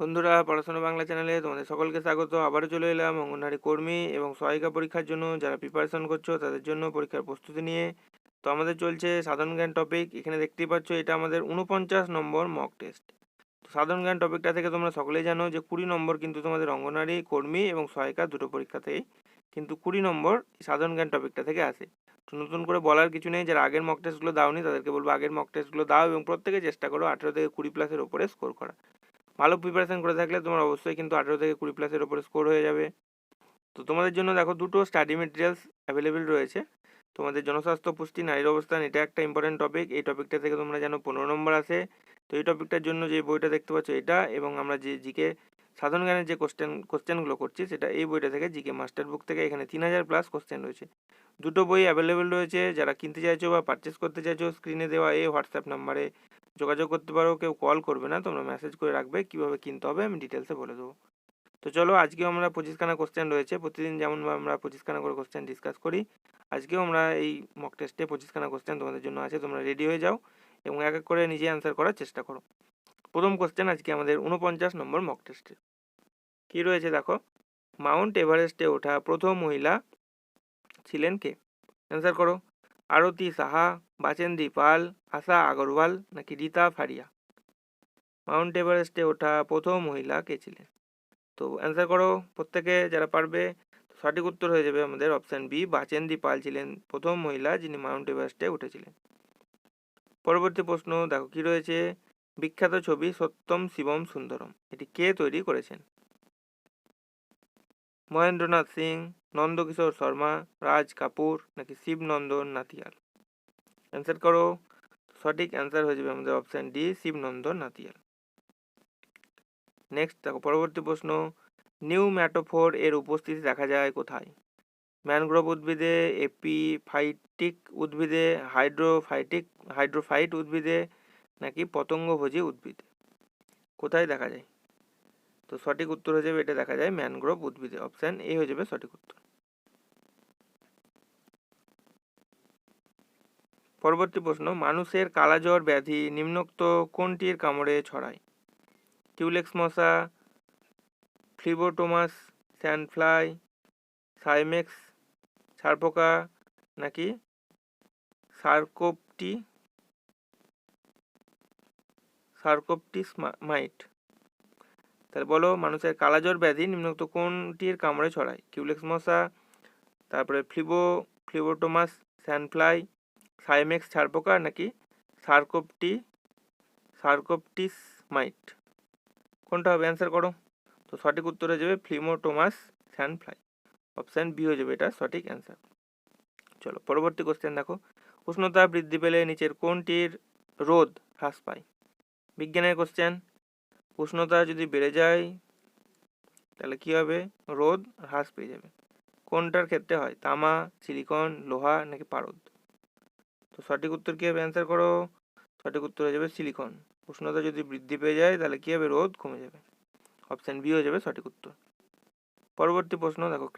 বন্ধুরা, পড়াশোনা বাংলা চ্যানেলে তোমাদের সকলকে স্বাগত। আবারও চলে এলাম অঙ্গনওয়াড়ি কর্মী এবং সহায়িকা পরীক্ষার জন্য। যারা প্রিপারেশন করছ, তাদের জন্য পরীক্ষার প্রস্তুতি নিয়ে। তো আমাদের চলছে সাধারণ জ্ঞান টপিক এখানে দেখতেই পাচ্ছ, এটা আমাদের উনপঞ্চাশ নম্বর মক টেস্ট তো সাধারণ জ্ঞান টপিকটা থেকে তোমরা সকলেই জানো যে কুড়ি নম্বর কিন্তু তোমাদের অঙ্গনওয়াড়ি কর্মী এবং সহায়িকা দুটো পরীক্ষাতেই কিন্তু কুড়ি নম্বর সাধারণ জ্ঞান টপিকটা থেকে আসে। তো নতুন করে বলার কিছু নেই, যারা আগের মক টেস্টগুলো দাওনি, তাদেরকে বলব আগের মক টেস্টগুলো দাও এবং প্রত্যেকে চেষ্টা করো আঠেরো থেকে কুড়ি প্লাসের ওপরে স্কোর করা ভালো প্রিপারেশান করে থাকলে তোমার অবশ্যই কিন্তু আঠেরো থেকে কুড়ি প্লাসের ওপরে স্কোর হয়ে যাবে। তো তোমাদের জন্য দেখো দুটো স্টাডি মেটেরিয়ালস অ্যাভেলেবেল রয়েছে। তোমাদের জনস্বাস্থ্য, পুষ্টি, নারীর অবস্থান, এটা একটা ইম্পর্টেন্ট টপিক এই টপিকটা থেকে তোমরা জানো পনেরো নম্বর আসে। তো এই টপিকটার জন্য যে বইটা দেখতে পাচ্ছ এটা এবং আমরা যে জিকে সাধারণ জ্ঞানের যে কোশ্চেন কোশ্চেনগুলো করছি, সেটা এই বইটা থেকে জিকে মাস্টার বুক থেকে এখানে তিন হাজার প্লাস কোশ্চেন রয়েছে। দুটো বই অ্যাভেলেবেল রয়েছে, যারা কিনতে চাইছো বা পারচেস করতে চাইছো স্ক্রিনে দেওয়া এই হোয়াটসঅ্যাপ নাম্বারে যোগাযোগ করতে পারো, কেউ কল করবে না, তোমরা মেসেজ করে রাখবে, কীভাবে কিনতে হবে আমি ডিটেলসে বলে দেবো। তো চলো, আজকেও আমরা পঁচিশখানা কোশ্চেন রয়েছে, প্রতিদিন যেমন আমরা পঁচিশখানা করে কোশ্চেন ডিসকাস করি, আজকেও আমরা এই মক টেস্টে পঁচিশখানা কোশ্চেন তোমাদের জন্য আছে, তোমরা রেডি হয়ে যাও এবং এক এক করে নিজে অ্যান্সার করার চেষ্টা করো। প্রথম কোশ্চেন আজকে আমাদের উনপঞ্চাশ নম্বর মক টেস্টে কী রয়েছে দেখো? মাউন্ট এভারেস্টে ওঠা প্রথম মহিলা ছিলেন কে? অ্যান্সার করো। আরতি সাহা, বাচেন্দ্রী পাল, আশা আগরওয়াল নাকি রীতা ফারিয়া? মাউন্ট এভারেস্টে ওঠা প্রথম মহিলা কে ছিলেন? তো অ্যান্সার করো প্রত্যেকে যারা পারবে সঠিক উত্তর হয়ে যাবে আমাদের অপশান বি বাচেন্দ্রী পাল ছিলেন প্রথম মহিলা যিনি মাউন্ট এভারেস্টে উঠেছিলেন। পরবর্তী প্রশ্ন, দেখো কি রয়েছে? বিখ্যাত ছবি সত্যম শিবম সুন্দরম। এটি কে তৈরি করেছেন? মহেন্দ্রনাথ সিং, নন্দকিশোর শর্মা, রাজ কাপুর নাকি শিবনন্দন নাতিয়াল অ্যান্সার করো। সঠিক অ্যান্সার হয়ে যাবে আমাদের option D Shivanandan Natiyal next দেখো, পরবর্তী প্রশ্ন। নিউ ম্যাটোফোর এর উপস্থিতি দেখা যায় কোথায়? ম্যানগ্রোভ উদ্ভিদে এপিফাইটিক উদ্ভিদে হাইড্রোফাইটিক হাইড্রোফাইট উদ্ভিদে নাকি পতঙ্গভোজী উদ্ভিদ? কোথায় দেখা যায়? তো সঠিক উত্তর হয়ে যাবে, এটা দেখা যায় ম্যানগ্রোভ উদ্ভিদে। অপশান এ হয়ে যাবে সঠিক উত্তর। পরবর্তী প্রশ্ন, মানুষের কালাজ্বর ব্যাধি নিম্নোক্ত কোনটির কামড়ে ছড়ায়? টিউলেক্স মশা, ফ্লিবোটোমাস স্যান্ডফ্লাই সাইমেক্স ছারপোকা নাকি সার্কোপটি? সার্কোপটিস মাইট। তাহলে বলো, মানুষের কালাজ্বর ব্যাধি নিম্নোক্ত কোনটির কামড়ে ছড়ায়? কিউলেক্স মশা, তারপরে ফ্লিবো, ফ্লিবোটোমাস, স্যানফ্লাই, সাইমেক্স ছাড়পোকা নাকি সার্কোপটি, সার্কোপটিস মাইট? কোনটা হবে? অ্যান্সার করো। তো সঠিক উত্তর হয়ে যাবে ফ্লিমোটোমাস স্যানফ্লাই। অপশান বি হয়ে যাবে এটা সঠিক অ্যান্সার। চলো, পরবর্তী কোশ্চেন দেখো। উষ্ণতা বৃদ্ধি পেলে নিচের কোনটির রোদ হ্রাস পায়? বিজ্ঞানের কোশ্চেন উষ্ণতা যদি বেড়ে যায়, তাহলে কী হবে? রোদ হ্রাস পেয়ে যাবে। কোনটার ক্ষেত্রে হয়? তামা সিলিকন লোহা নাকি পারদ? তো সঠিক উত্তর কী হবে? অ্যান্সার করো। সঠিক উত্তর হয়ে যাবে সিলিকন উষ্ণতা যদি বৃদ্ধি পেয়ে যায়, তাহলে কী হবে? রোদ কমে যাবে। অপশান বি হয়ে যাবে সঠিক উত্তর। পরবর্তী প্রশ্ন, দেখো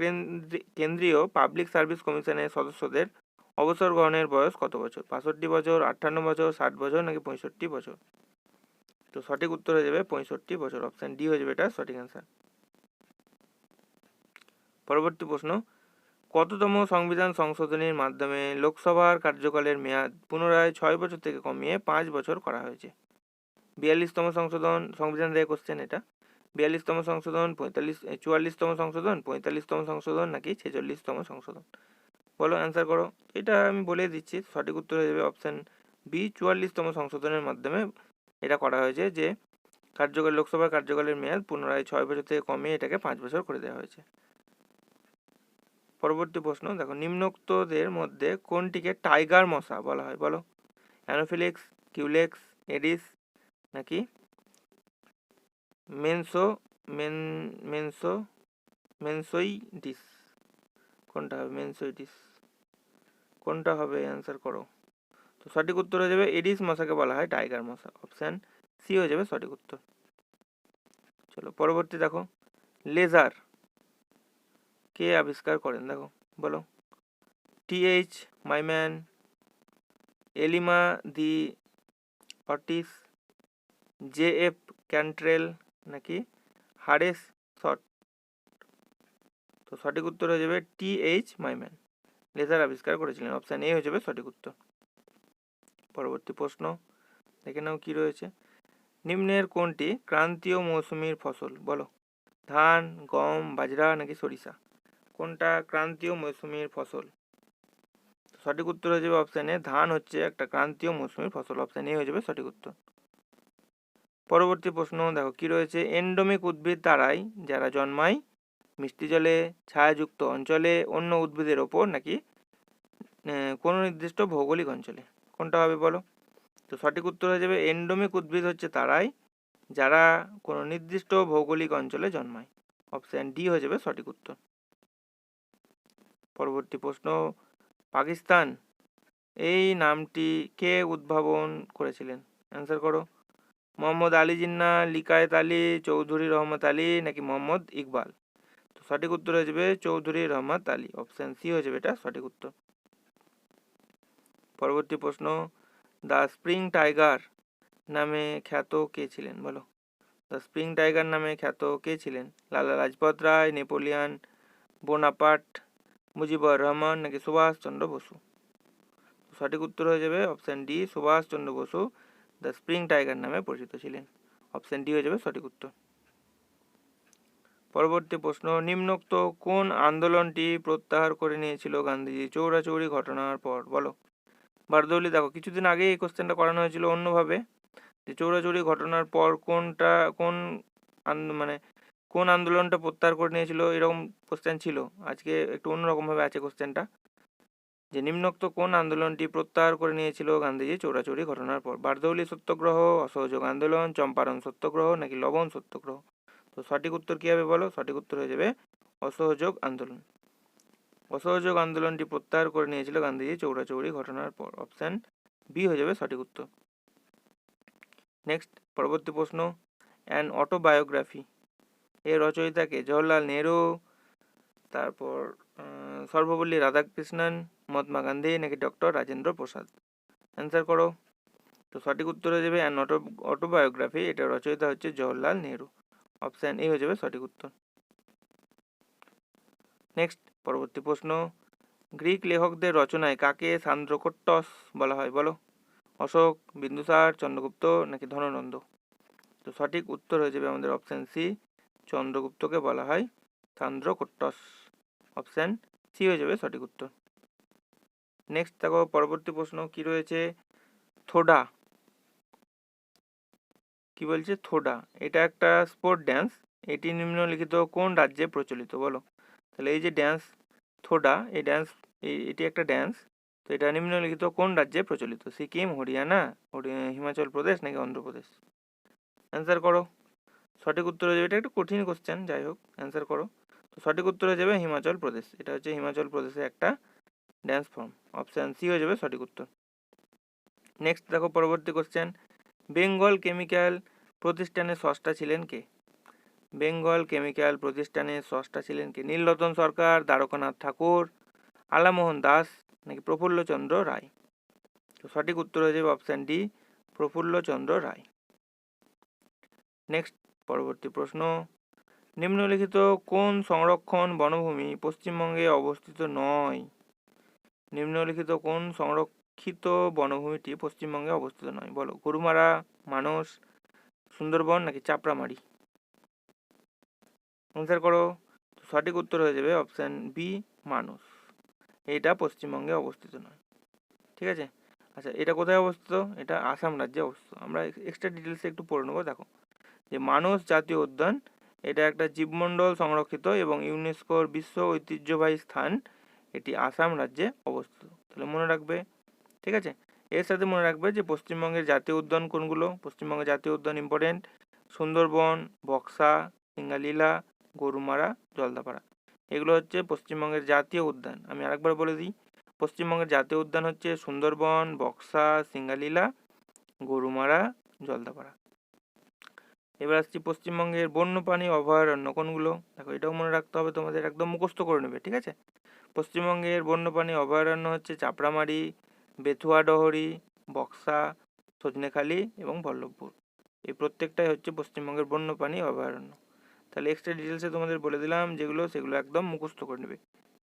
কেন্দ্রীয় পাবলিক সার্ভিস কমিশনের সদস্যদের অবসর গ্রহণের বয়স কত বছর? বাষট্টি বছর আটান্ন বছর, ষাট বছর নাকি পঁয়ষট্টি বছর? তো সঠিক উত্তর হয়ে যাবে পঁয়ষট্টি বছর। অপশান ডি হয়ে যাবে এটা সঠিক অ্যান্সার পরবর্তী প্রশ্ন, কততম সংবিধান সংশোধনীর মাধ্যমে লোকসভার কার্যকালের মেয়াদ পুনরায় ছয় বছর থেকে কমিয়ে পাঁচ বছর করা হয়েছে? বিয়াল্লিশতম সংশোধন, সংবিধান থেকে কোশ্চেন এটা। বিয়াল্লিশতম সংশোধন, পঁয়তাল্লিশ চুয়াল্লিশতম সংশোধন, পঁয়তাল্লিশতম সংশোধন নাকি ছেচল্লিশতম সংশোধন? বলো অ্যান্সার করো। এটা আমি বলে দিচ্ছি, সঠিক উত্তর হয়ে যাবে অপশান বি চুয়াল্লিশতম সংশোধনের মাধ্যমে এটা করা হয়েছে যে কার্যকর লোকসভার কার্যকালের মেয়াদ পুনরায় ছয় বছর থেকে কমিয়ে এটাকে পাঁচ বছর করে দেওয়া হয়েছে। পরবর্তী প্রশ্ন, দেখো, নিম্নোক্তদের মধ্যে কোনটিকে টাইগার মশা বলা হয়? বলো। অ্যানোফিলিক্স, কিউলেক্স, এডিস নাকি মেনসো, মেন, মেনসো, মেনসোইডিস? কোনটা হবে? মেনসোইডিস। কোনটা হবে? অ্যান্সার করো। সঠিক উত্তর হয়ে যাবে এডিস মশাকে বলা হয় টাইগার মশা। অপশান সি হয়ে যাবে সঠিক উত্তর। চলো পরবর্তী দেখো, লেজার। কে আবিষ্কার করেন? দেখো, বলো। টিএইচ মাইম্যান, এলিমা দি অটিস জে এফ ক্যান্ট্রেল নাকি হারেস শট? তো সঠিক উত্তর হয়ে যাবে টি এইচ মাইম্যান। লেজার আবিষ্কার করেছিলেন। অপশান এ হয়ে যাবে সঠিক উত্তর। পরবর্তী প্রশ্ন। দেখে নাও কী রয়েছে। নিম্নের কোনটি ক্রান্তীয় মৌসুমীর ফসল? বলো। ধান, গম, বাজরা নাকি সরিষা? কোনটা ক্রান্তীয় মৌসুমীর ফসল? সঠিক উত্তর হয়ে যাবে অপশান ধান হচ্ছে একটা ক্রান্তীয় মৌসুমীর ফসল। অপশান এ হয়ে যাবে সঠিক উত্তর। পরবর্তী প্রশ্ন, দেখো কি রয়েছে? এন্ডোমিক উদ্ভিদ তারাই যারা জন্মায়? মিষ্টি জলে, ছায়াযুক্ত অঞ্চলে, অন্য উদ্ভিদের ওপর নাকি কোনো নির্দিষ্ট ভৌগোলিক অঞ্চলে? কোনটা হবে বলো? তো সঠিক উত্তর হয়ে যাবে এন্ডোমিক উদ্ভিদ হচ্ছে তারাই যারা কোনো নির্দিষ্ট ভৌগোলিক অঞ্চলে জন্মায়। অপশান ডি হয়ে যাবে সঠিক উত্তর। পরবর্তী প্রশ্ন, পাকিস্তান, এই নামটি কে উদ্ভাবন করেছিলেন? অ্যান্সার করো। মোহাম্মদ আলী জিন্না, লিকায়েত আলী, চৌধুরী রহমত আলী নাকি মোহাম্মদ ইকবাল? তো সঠিক উত্তর হয়ে যাবে চৌধুরী রহমত আলী। অপশান সি হয়ে যাবে এটা সঠিক উত্তর। পরবর্তী প্রশ্ন, দ্য স্প্রিং টাইগার নামে খ্যাত কে ছিলেন? বলো। দ্য স্প্রিং টাইগার নামে খ্যাত কে ছিলেন? লালা লাজপত রায়, নেপোলিয়ান বোনাপাট মুজিবুর রহমান নাকি সুভাষচন্দ্র বসু? সঠিক উত্তর হয়ে যাবে option D Subhashchandra Bose, the spring tiger নামে পরিচিত ছিলেন। অপশান ডি হয়ে যাবে সঠিক উত্তর। পরবর্তী প্রশ্ন, নিম্নোক্ত কোন আন্দোলনটি প্রত্যাহার করে নিয়েছিল গান্ধীজি চৌরাচৌরি ঘটনার পর? বলো। বারদৌলি, দেখো, কিছুদিন আগে এই কোশ্চেনটা করানো হয়েছিল অন্যভাবে, যে চৌরাচৌরি ঘটনার পর কোনটা, কোন মানে কোন আন্দোলনটা প্রত্যাহার করে নিয়েছিল, এরকম কোশ্চেন ছিল। আজকে একটু অন্যরকমভাবে আছে কোশ্চেনটা যে নিম্নোক্ত কোন আন্দোলনটি প্রত্যাহার করে নিয়েছিল গান্ধীজি চৌরাচৌরি ঘটনার পর? বারদৌলি সত্যাগ্রহ, অসহযোগ আন্দোলন, চম্পারণ সত্যাগ্রহ, নাকি লবণ সত্যাগ্রহ? তো সঠিক উত্তর কী হবে বলো? সঠিক উত্তর হয়ে যাবে, অসহযোগ আন্দোলন। অসহযোগ আন্দোলনটি প্রত্যাহার করে নিয়েছিল গান্ধীজি চৌরাচৌরি ঘটনার পর। অপশান বি হয়ে যাবে সঠিক উত্তর। নেক্সট পরবর্তী প্রশ্ন অ্যান অটোবায়োগ্রাফি এর রচয়িতাকে জওহরলাল নেহরু, তারপর সর্বপল্লী রাধাকৃষ্ণন, মহাত্মা গান্ধী নাকি ডক্টর রাজেন্দ্র প্রসাদ? অ্যান্সার করো। তো সঠিক উত্তর হয়ে যাবে অ্যান অটো অটোবায়োগ্রাফি এটা রচয়িতা হচ্ছে জওহরলাল নেহরু। অপশান এ হয়ে যাবে সঠিক উত্তর। নেক্সট পরবর্তী প্রশ্ন। গ্রিক লেখকদের রচনায় কাকে সান্দ্রকোট্টস বলা হয়? বলো। অশোক, বিন্দুসার, চন্দ্রগুপ্ত নাকি ধননন্দ? তো সঠিক উত্তর হয়ে যাবে আমাদের অপশান সি চন্দ্রগুপ্তকে বলা হয় সান্দ্রকোট্টস। অপশান সি হয়ে যাবে সঠিক উত্তর। নেক্সট দেখো, পরবর্তী প্রশ্ন কি রয়েছে? থোডা। কি বলছে? থোডা। এটা একটা স্পোর্ট ড্যান্স এটি নিম্নলিখিত কোন রাজ্যে প্রচলিত? বলো। তাহলে এই যে ড্যান্স থোডা এই ড্যান্স এটি একটা ড্যান্স তো এটা নিম্নলিখিত কোন রাজ্যে প্রচলিত? সিকিম, হরিয়ানা, হরি- হিমাচল প্রদেশ নাকি অন্ধ্রপ্রদেশ? অ্যান্সার করো। সঠিক উত্তর হয়ে যাবে, এটা একটা কঠিন কোশ্চেন যাই হোক অ্যান্সার করো। তো সঠিক উত্তর হয়ে যাবে হিমাচল প্রদেশ, এটা হচ্ছে হিমাচল প্রদেশের একটা ড্যান্স ফর্ম অপশান সি হয়ে যাবে সঠিক উত্তর। নেক্সট দেখো পরবর্তী কোশ্চেন বেঙ্গল কেমিক্যাল প্রতিষ্ঠানের স্রষ্টা ছিলেন কে? বেঙ্গল কেমিক্যাল প্রতিষ্ঠানের স্রষ্টা ছিলেন কে? নীলরতন সরকার, দ্বারকানাথ ঠাকুর, আলামোহন দাস নাকি প্রফুল্লচন্দ্র রায়? তো সঠিক উত্তর হয়ে যাবে option D Prafullachandra Ray. Next পরবর্তী প্রশ্ন। নিম্নলিখিত কোন সংরক্ষণ বনভূমি পশ্চিমবঙ্গে অবস্থিত নয়? নিম্নলিখিত কোন সংরক্ষিত বনভূমিটি পশ্চিমবঙ্গে অবস্থিত নয়? বলো, গরুমারা, মানস, সুন্দরবন নাকি চাপড়ামারি? অ্যান্সার করো। সঠিক উত্তর হয়ে যাবে অপশান বি মানুষ। এটা পশ্চিমবঙ্গে অবস্থিত নয়। ঠিক আছে? আচ্ছা এটা কোথায় অবস্থিত? এটা আসাম রাজ্যে অবস্থিত। আমরা এক্সট্রা ডিটেলসে একটু পড়ে নেব। দেখো, যে মানস জাতীয় উদ্যান, এটা একটা জীবমণ্ডল সংরক্ষিত এবং ইউনেস্কোর বিশ্ব ঐতিহ্যবাহী স্থান। এটি আসাম রাজ্যে অবস্থিত। তাহলে মনে রাখবে, ঠিক আছে? এর সাথে মনে রাখবে যে পশ্চিমবঙ্গের জাতীয় উদ্যান কোনগুলো? পশ্চিমবঙ্গের জাতীয় উদ্যান ইম্পর্টেন্ট সুন্দরবন, বক্সা, সিঙ্গালীলা গরুমারা, জলদাপাড়া। এগুলো হচ্ছে পশ্চিমবঙ্গের জাতীয় উদ্যান। আমি আরেকবার বলে দিই, পশ্চিমবঙ্গের জাতীয় উদ্যান হচ্ছে সুন্দরবন, বক্সা, সিঙ্গালীলা, গরুমারা, জলদাপাড়া। এবার আসছি পশ্চিমবঙ্গের বন্যপ্রাণী অভয়ারণ্য কোনগুলো? দেখো, এটাও মনে রাখতে হবে তোমাদের, একদম মুখস্থ করে নেবে, ঠিক আছে? পশ্চিমবঙ্গের বন্যপ্রাণী অভয়ারণ্য হচ্ছে চাপড়ামারি, বেথুয়া ডহরি, বক্সা, সজনেখালি এবং বল্লভপুর। এই প্রত্যেকটাই হচ্ছে পশ্চিমবঙ্গের বন্যপ্রাণী অভয়ারণ্য। তাহলে এক্সট্রা ডিটেলসে তোমাদের বলে দিলাম যেগুলো সেগুলো একদম মুখস্থ করে নেবে।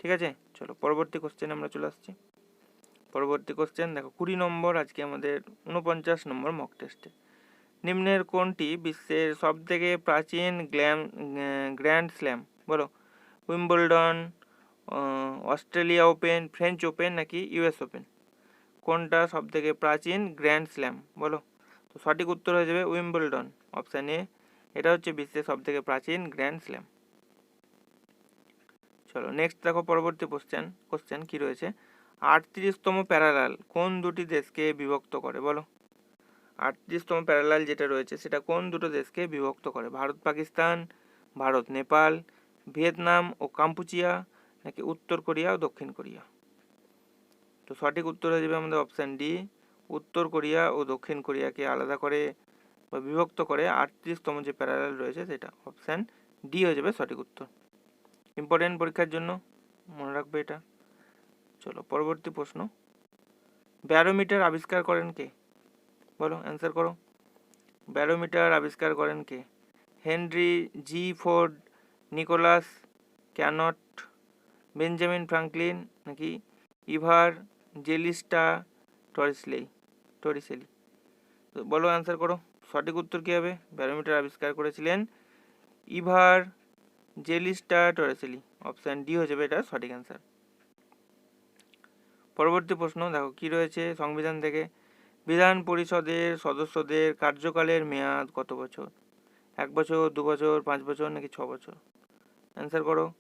ঠিক আছে? চলো, পরবর্তী কোশ্চেন আমরা চলে আসছি। পরবর্তী কোশ্চেন দেখো, কুড়ি নম্বর আজকে আমাদের উনপঞ্চাশ নম্বর মক টেস্টে নিম্নের কোনটি বিশ্বের সব থেকে প্রাচীন গ্ল্যাম গ্র্যান্ড স্ল্যাম? বলো। Wimbledon Australia open, French open নাকি ইউএস ওপেন? কোনটা সব থেকে প্রাচীন গ্র্যান্ড স্ল্যাম? বলো। তো সঠিক উত্তর হয়ে যাবে উইম্বলডন। অপশান এ এটা হচ্ছে বিশ্বের সব থেকে প্রাচীন গ্র্যান্ড স্ল্যাম। চলো নেক্সট দেখো পরবর্তী কোশ্চেন কোশ্চেন কি রয়েছে? আটত্রিশতম প্যারালাল কোন দুটি দেশকে বিভক্ত করে? বলো। আটত্রিশতম প্যারালাল যেটা রয়েছে, সেটা কোন দুটো দেশকে বিভক্ত করে? ভারত, পাকিস্তান, ভারত, নেপাল, ভিয়েতনাম ও কাম্পুচিয়া, নাকি উত্তর কোরিয়া ও দক্ষিণ কোরিয়া? তো সঠিক উত্তর হয়ে যাবে আমাদের অপশান ডি উত্তর কোরিয়া ও দক্ষিণ কোরিয়াকে আলাদা করে বা বিভক্ত করে আটত্রিশতম যে প্যারালাল রয়েছে সেটা অপশান ডি হয়ে যাবে সঠিক উত্তর। ইম্পর্টেন্ট পরীক্ষার জন্য মনে রাখবে এটা। চলো পরবর্তী প্রশ্ন। ব্যারোমিটার আবিষ্কার করেন কে? বলো অ্যান্সার করো। ব্যারোমিটার আবিষ্কার করেন কে? হেনরি জি ফোর্ড, নিকোলাস ক্যানট, বেঞ্জামিন ফ্রাঙ্কলিন নাকি ইভার জেলিস্টা টরিসলেই টরিসেলি? বলো অ্যান্সার করো। সঠিক উত্তর কী হবে? ব্যারোমিটার আবিষ্কার করেছিলেন ইভার জেলিস্টা টরেসেলি। অপশান ডি হয়ে যাবে এটা সঠিক অ্যান্সার। পরবর্তী প্রশ্ন, দেখো কি রয়েছে সংবিধান থেকে? বিধান পরিষদের সদস্যদের কার্যকালের মেয়াদ কত বছর? এক বছর, দু বছর, পাঁচ বছর নাকি ছ বছর? অ্যান্সার করো।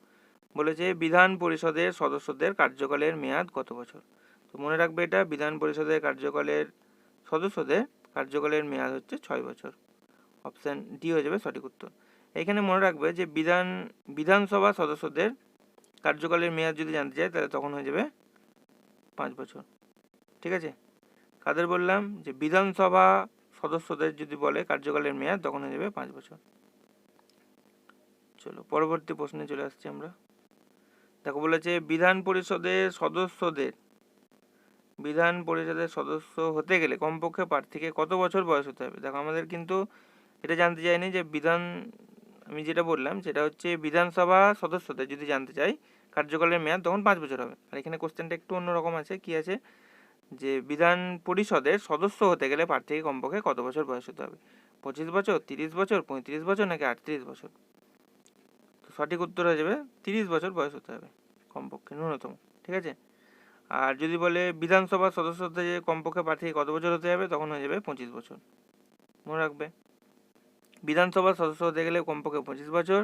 বলেছে বিধান পরিষদের সদস্যদের কার্যকালের মেয়াদ কত বছর? তো মনে রাখবে এটা বিধান পরিষদের কার্যকালের সদস্যদের কার্যকালের মেয়াদ হচ্ছে ছয় বছর। অপশান ডি হয়ে যাবে সঠিক উত্তর। এখানে মনে রাখবে যে বিধান, বিধানসভা সদস্যদের কার্যকালের মেয়াদ যদি জানতে চাই তাহলে তখন হয়ে যাবে পাঁচ বছর। ঠিক আছে? কাদের বললাম? যে বিধানসভা সদস্যদের যদি বলে কার্যকালের মেয়াদ, তখন হয়ে যাবে পাঁচ বছর। চলো, পরবর্তী প্রশ্নে চলে আসছি আমরা। দেখো বলেছে, বিধান পরিষদের সদস্যদের বিধান পরিষদের সদস্য হতে গেলে কমপক্ষে প্রার্থীকে কত বছর বয়স হতে হবে? দেখো, আমাদের কিন্তু এটা জানতে চাইনি যে বিধান, আমি যেটা বললাম সেটা হচ্ছে বিধানসভা সদস্যদের যদি জানতে চাই, কার্যকালের মেয়াদ তখন পাঁচ বছর হবে। আর এখানে কোশ্চেনটা একটু অন্যরকম আছে, কি আছে? যে বিধান পরিষদের সদস্য হতে গেলে প্রার্থীকে কমপক্ষে কত বছর বয়স হতে হবে? পঁচিশ বছর, তিরিশ বছর, পঁয়ত্রিশ বছর নাকি আটত্রিশ বছর? তো সঠিক উত্তর হয়ে যাবে, তিরিশ বছর বয়স হতে হবে কমপক্ষে, ন্যূনতম, ঠিক আছে? আর যদি বলে বিধানসভার সদস্যদের যে কমপক্ষে প্রার্থীকে কত বছর হতে হবে তখন হয়ে যাবে পঁচিশ বছর। মনে রাখবে। বিধানসভার সদস্য হতে গেলে কমপক্ষে পঁচিশ বছর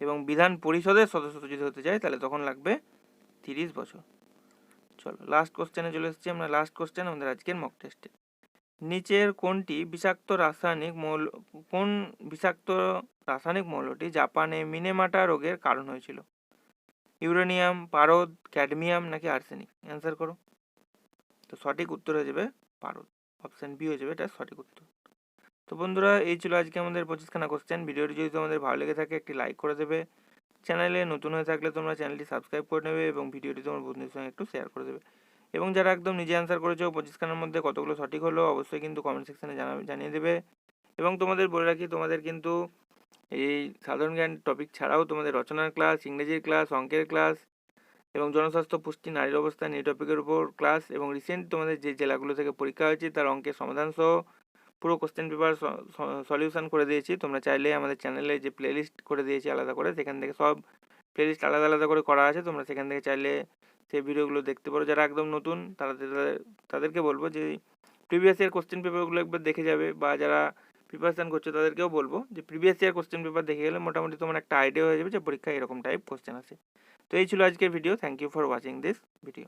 এবং বিধান পরিষদের সদস্য যদি হতে চাই তাহলে তখন লাগবে তিরিশ বছর। চলো লাস্ট কোশ্চেনে চলে এসেছি আমরা। লাস্ট কোশ্চেন আমাদের আজকের মক টেস্টে নিচের কোনটি বিষাক্ত রাসায়নিক মৌল, কোন বিষাক্ত রাসায়নিক মৌলটি জাপানে মিনেমাটা রোগের কারণ হয়েছিল? ইউরেনিয়াম, পারদ, ক্যাডমিয়াম নাকি আর্সেনিক? অ্যান্সার করো। তো সঠিক উত্তর হয়ে যাবে পারদ। অপশান বি হয়ে যাবে এটা সঠিক উত্তর। তো বন্ধুরা, এই ছিল আজকে আমাদের পঁচিশখানা কোশ্চেন ভিডিওটি যদি তোমাদের ভালো লেগে থাকে, একটি লাইক করে দেবে। চ্যানেলে নতুন হয়ে থাকলে তোমরা চ্যানেলটি সাবস্ক্রাইব করে নেবে এবং ভিডিওটি তোমার বন্ধুদের সঙ্গে একটু শেয়ার করে দেবে। এবং যারা একদম নিজে অ্যান্সার করেছ, পঁচিশখানার মধ্যে কতগুলো সঠিক হলো, অবশ্যই কিন্তু কমেন্ট সেকশানে জানা জানিয়ে দেবে। এবং তোমাদের বলে রাখি, তোমাদের কিন্তু এই সাধারণ জ্ঞান টপিক ছাড়াও তোমাদের রচনার ক্লাস ইংরেজির ক্লাস অঙ্কের ক্লাস এবং জনস্বাস্থ্য পুষ্টি, নারীর অবস্থান এই টপিকের উপর ক্লাস এবং রিসেন্ট তোমাদের যে জেলাগুলো থেকে পরীক্ষা হয়েছে তার অঙ্কের সমাধান সহ পুরো কোশ্চেন পেপার সলিউশন করে দিয়েছি। তোমরা চাইলে আমাদের চ্যানেলে যে প্লেলিস্ট করে দিয়েছি আলাদা করে, সেখান থেকে সব প্লেলিস্ট আলাদা আলাদা করে করা আছে। তোমরা সেখান থেকে চাইলে সেই ভিডিওগুলো দেখতে পারো। যারা একদম নতুন, তারা তাদেরকে বলব যে প্রিভিয়াস ইয়ার কোশ্চেন পেপারগুলো একবার দেখে যাবে বা যারা প্রিপারেশান করছ, তাদেরকেও বলব যে প্রিভিয়াস ইয়ার কোশ্চেন পেপার দেখে গেলে মোটামুটি তোমার একটা আইডিয়া হয়ে যাবে যে পরীক্ষায় এরকম টাইপ কোশ্চেন আছে তো এই ছিল আজকের video thank you for watching this video